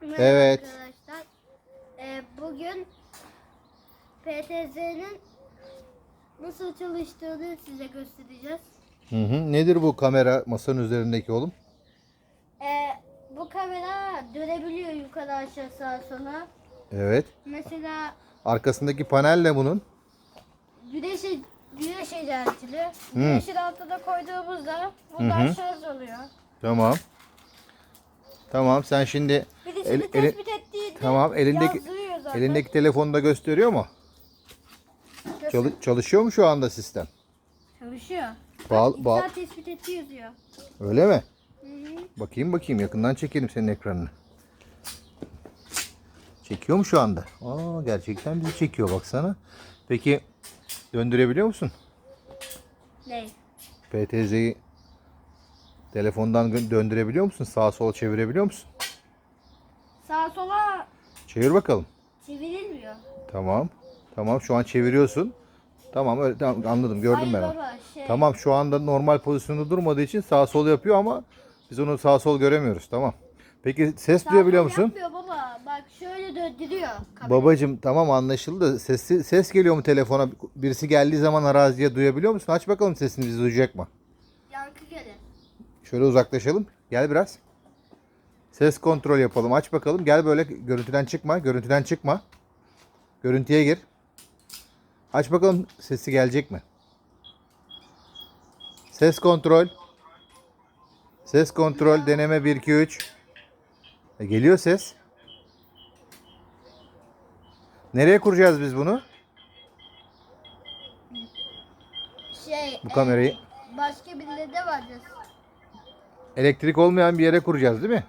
Merhaba Evet. Arkadaşlar. Ee, bugün PTZ'nin nasıl çalıştığını size göstereceğiz. Hı hı. Nedir bu kamera masanın üzerindeki oğlum? Ee, bu kamera dönebiliyor yukarı aşağı sağa sola. Evet. Mesela Arkasındaki panel ne bunun? güneşe güneş enerjili. Güneşin altına koyduğumuzda bundan şarj oluyor. Tamam. Tamam sen şimdi El- eli- tespit ettiğinde tamam elindeki zaten. elindeki telefonda gösteriyor mu? Çalı- çalışıyor mu şu anda sistem? Çalışıyor. Bağ- bağ- tespit etti yazıyor. Öyle mi? Hı hı. Bakayım bakayım yakından çekelim senin ekranını. Çekiyor mu şu anda? Aa gerçekten bizi çekiyor baksana. Peki döndürebiliyor musun? Ne? PTZ'yi telefondan döndürebiliyor musun? Sağa sola çevirebiliyor musun? Sağa sola Çevir bakalım. çevrilmiyor. Tamam. Tamam şu an çeviriyorsun. Tamam öyle tamam, anladım gördüm Hayır ben. onu. baba şey. Tamam şu anda normal pozisyonda durmadığı için sağ sol yapıyor ama biz onu sağ sol göremiyoruz. Tamam. Peki ses Sağa duyabiliyor sola musun? Yapmıyor baba. Bak şöyle döndürüyor. kamera. Babacım tamam anlaşıldı. da Ses, ses geliyor mu telefona? Birisi geldiği zaman araziye duyabiliyor musun? Aç bakalım sesini bizi duyacak mı? Yankı gelir. Şöyle uzaklaşalım. Gel biraz. Ses kontrol yapalım. Aç bakalım. Gel böyle görüntüden çıkma. Görüntüden çıkma. Görüntüye gir. Aç bakalım sesi gelecek mi? Ses kontrol. Ses kontrol deneme 1 2 3. E, geliyor ses. Nereye kuracağız biz bunu? Şey. Bu kamerayı e, başka birinde de vardır. elektrik olmayan bir yere kuracağız değil mi?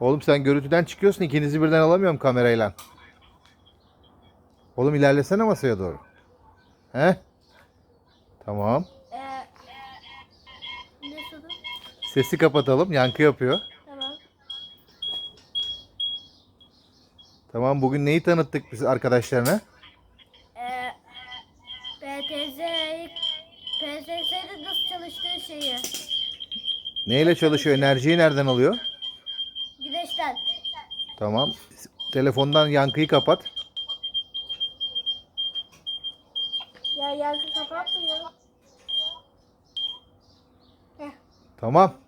Oğlum sen görüntüden çıkıyorsun ikinizi birden alamıyorum kamerayla. Oğlum ilerlesene masaya doğru. He? Tamam. E, sorun? Sesi kapatalım. Yankı yapıyor. Tamam. Tamam bugün neyi tanıttık biz arkadaşlarına? E, PTZ PTZ'de nasıl çalıştığı şeyi. Neyle çalışıyor? Enerjiyi nereden alıyor? Tamam. Telefondan yankıyı kapat. Ya yankı kapatmıyor. Tamam.